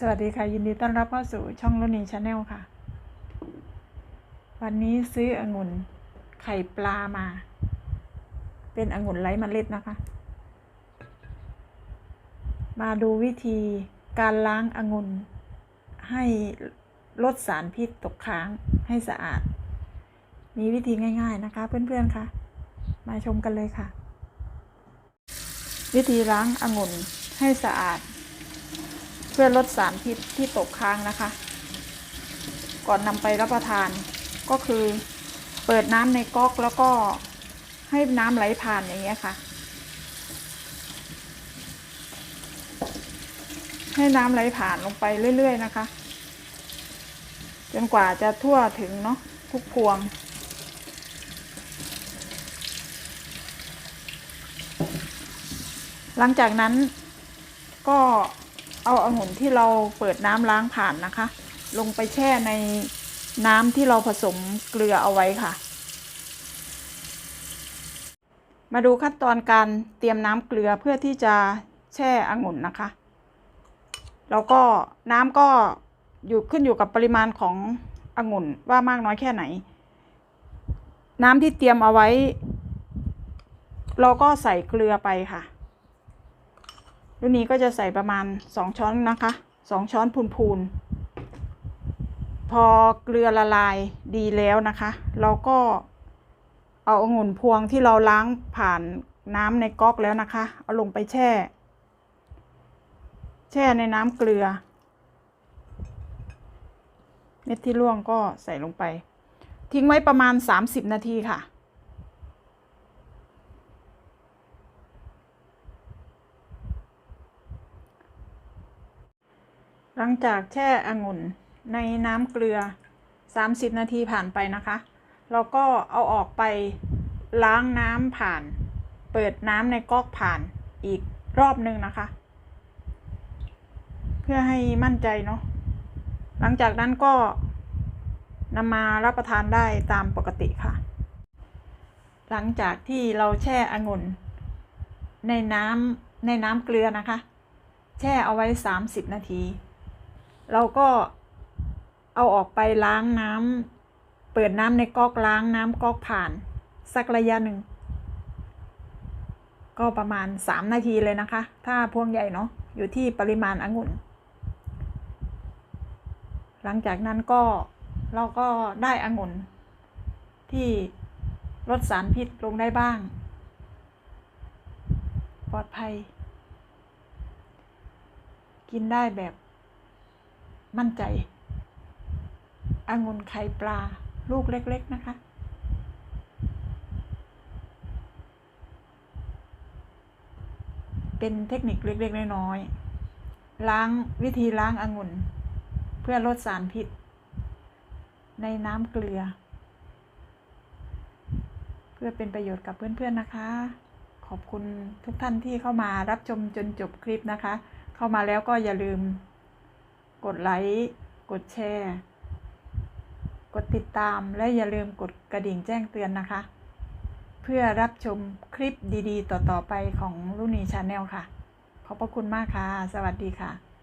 สวัสดีค่ะ ยินดีต้อนรับเข้าสู่ช่องลุนีชาแนลค่ะ วันนี้ซื้อองุ่นไข่ปลามา เป็นองุ่นไร้เมล็ดนะคะ มาดูวิธีการล้างองุ่นให้ลดสารพิษตกค้างให้สะอาด มีวิธีง่ายๆนะคะ เพื่อนๆค่ะมาชมกันเลยค่ะ วิธีล้างองุ่นให้สะอาด เพื่อลดสารพิษที่ตกค้างนะคะ ก่อนนำไปรับประทานก็คือเปิดน้ำในก๊อกแล้วก็ให้น้ำไหลผ่านอย่างเงี้ยค่ะ ให้น้ำไหลผ่านลงไปเรื่อยๆนะคะ จนกว่าจะทั่วถึงเนาะทุกพวงหลังจากนั้นก็ เอาองุ่นที่เราเปิดน้ำล้างผ่านนะคะ ลงไปแช่ในน้ำที่เราผสมเกลือเอาไว้ค่ะ มาดูขั้นตอนการเตรียมน้ำเกลือเพื่อที่จะแช่องุ่นนะคะ แล้วก็น้ำก็อยู่ขึ้นอยู่กับปริมาณขององุ่นว่ามากน้อยแค่ไหน น้ำที่เตรียมเอาไว้ เราก็ใส่เกลือไปค่ะ รุ่นนี้ก็จะใส่ประมาณสองช้อนนะคะสองช้อนพูนๆ พอเกลือละลายดีแล้วนะคะ เราก็เอาองุ่นพวงที่เราล้างผ่านน้ำในก๊อกแล้วนะคะ เอาลงไปแช่ แช่ในน้ำเกลือ เม็ดที่ร่วงก็ใส่ลงไป ทิ้งไว้ประมาณ 30 นาทีค่ะ หลังจากแช่องุ่นในน้ำเกลือ 30 นาทีผ่านไปนะคะ เราก็เอาออกไปล้างน้ำผ่าน เปิดน้ำในก๊อกผ่านอีกรอบหนึ่งนะคะ เพื่อให้มั่นใจเนาะหลังจากนั้นก็นำมารับประทานได้ตามปกติค่ะ หลังจากที่เราแช่องุ่น ในน้ำในน้ำเกลือนะคะ แช่เอาไว้ 30 นาที เราก็เอาออกไปล้างน้ำเปิดน้ำในก๊อกล้างน้ำก๊อกผ่าน สักระยะหนึ่ง ก็ประมาณ 3 นาทีเลยนะคะ ถ้าพวงใหญ่เนาะอยู่ที่ปริมาณองุ่น หลังจากนั้นก็เราก็ได้องุ่น ที่ลดสารพิษลงได้บ้าง ปลอดภัย กินได้แบบ มั่นใจองุ่นไข่ปลาลูกเล็ก ๆ นะคะ เป็นเทคนิคเล็ก ๆ น้อยๆล้างวิธีล้างองุ่น เพื่อลดสารพิษ ในน้ำเกลือ เพื่อเป็นประโยชน์กับเพื่อน ๆ นะคะ ขอบคุณทุกท่านที่เข้ามารับชมจนจบคลิปนะคะ เข้ามาแล้วก็อย่าลืม กดไลค์ กดแชร์ กดติดตามและอย่าลืมกดกระดิ่งแจ้งเตือนนะคะ เพื่อรับชมคลิปดีๆ ต่อๆไปของลุนีชาแนลค่ะ ขอบพระคุณมากค่ะ สวัสดีค่ะ